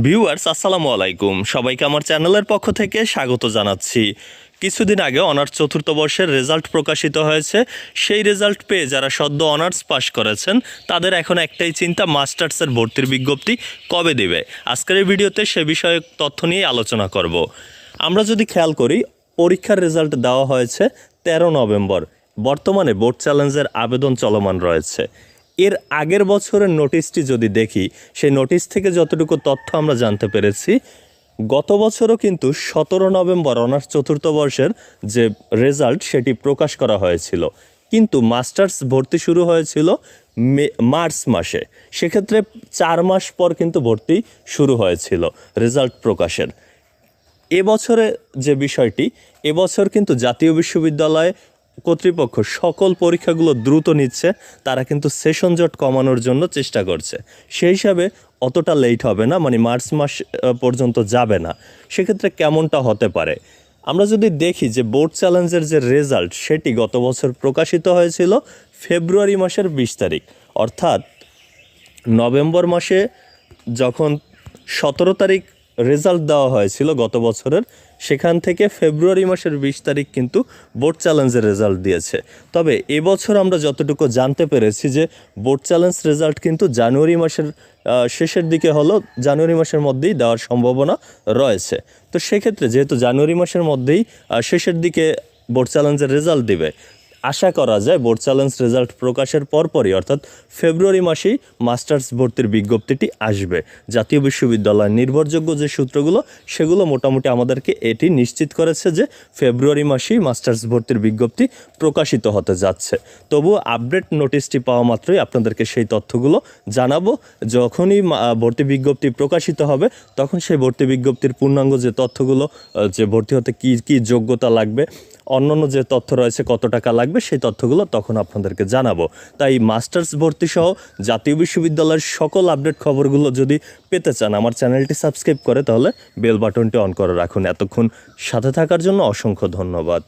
Viewers, আসসালামু আলাইকুম। সবাইকে আমার চ্যানেলের পক্ষ থেকে স্বাগত জানাচ্ছি। কিছুদিন আগে অনার্স চতুর্থ বর্ষের রেজাল্ট প্রকাশিত হয়েছে। সেই রেজাল্ট পেয়ে যারা সদ্য অনার্স পাশ করেছেন, তাদের এখন একটাই চিন্তা, মাস্টার্সের ভর্তির বিজ্ঞপ্তি কবে দেবে? আজকের এই ভিডিওতে সে বিষয়ে তথ্য নিয়ে আলোচনা করব। আমরা যদি খেয়াল করি, পরীক্ষার রেজাল্ট দেওয়া হয়েছে তেরো নভেম্বর। বর্তমানে বোর্ড চ্যালেঞ্জের আবেদন চলমান রয়েছে। এর আগের বছরের নোটিশটি যদি দেখি, সেই নোটিশ থেকে যতটুকু তথ্য আমরা জানতে পেরেছি, গত বছরও কিন্তু সতেরো নভেম্বর অনার্স চতুর্থ বর্ষের যে রেজাল্ট সেটি প্রকাশ করা হয়েছিল। কিন্তু মাস্টার্স ভর্তি শুরু হয়েছিল মে, মার্চ মাসে। সেক্ষেত্রে চার মাস পর কিন্তু ভর্তি শুরু হয়েছিল রেজাল্ট প্রকাশের। এবছরে যে বিষয়টি এবছর কিন্তু জাতীয় বিশ্ববিদ্যালয় কর্তৃপক্ষ সকল পরীক্ষাগুলো দ্রুত নিচ্ছে, তারা কিন্তু সেশন জট কমানোর জন্য চেষ্টা করছে। সেই হিসাবে অতটা লেট হবে না মানে মার্চ মাস পর্যন্ত যাবে না। সেক্ষেত্রে কেমনটা হতে পারে? আমরা যদি দেখি যে বোর্ড চ্যালেঞ্জের যে রেজাল্ট সেটি গত বছর প্রকাশিত হয়েছিল ফেব্রুয়ারি মাসের বিশ তারিখ। অর্থাৎ নভেম্বর মাসে যখন সতেরো তারিখ রেজাল্ট দেওয়া হয়েছিল গত বছরের। সেখান থেকে ফেব্রুয়ারি মাসের বিশ তারিখ কিন্তু বোর্ড চ্যালেঞ্জের রেজাল্ট দিয়েছে। তবে এবছর আমরা যতটুকু জানতে পেরেছি যে বোর্ড চ্যালেঞ্জ রেজাল্ট কিন্তু জানুয়ারি মাসের শেষের দিকে হলো, জানুয়ারি মাসের মধ্যেই দেওয়ার সম্ভাবনা রয়েছে। তো সেক্ষেত্রে যেহেতু জানুয়ারি মাসের মধ্যেই শেষের দিকে বোর্ড চ্যালেঞ্জের রেজাল্ট দিবে আশা করা যায় বোর্ড চ্যালেঞ্জ রেজাল্ট প্রকাশের পরপরই, অর্থাৎ ফেব্রুয়ারি মাসেই মাস্টার্স ভর্তির বিজ্ঞপ্তিটি আসবে। জাতীয় বিশ্ববিদ্যালয়ের নির্ভরযোগ্য যে সূত্রগুলো, সেগুলো মোটামুটি আমাদেরকে এটি নিশ্চিত করেছে যে ফেব্রুয়ারি মাসেই মাস্টার্স ভর্তির বিজ্ঞপ্তি প্রকাশিত হতে যাচ্ছে। তবুও আপডেট নোটিশটি পাওয়া মাত্রই আপনাদেরকে সেই তথ্যগুলো জানাব। যখনই ভর্তি বিজ্ঞপ্তি প্রকাশিত হবে, তখন সেই ভর্তি বিজ্ঞপ্তির পূর্ণাঙ্গ যে তথ্যগুলো যে ভর্তি হতে কী কী যোগ্যতা লাগবে অন্যান্য যে তথ্য রয়েছে, কত টাকা লাগবে, সেই তথ্যগুলো তখন আপনাদেরকে জানাব। তাই মাস্টার্স ভর্তি সহ জাতীয় বিশ্ববিদ্যালয়ের সকল আপডেট খবরগুলো যদি পেতে চান, আমার চ্যানেলটি সাবস্ক্রাইব করে তাহলে বেল বাটনটি অন করে রাখুন। এতক্ষণ সাথে থাকার জন্য অসংখ্য ধন্যবাদ।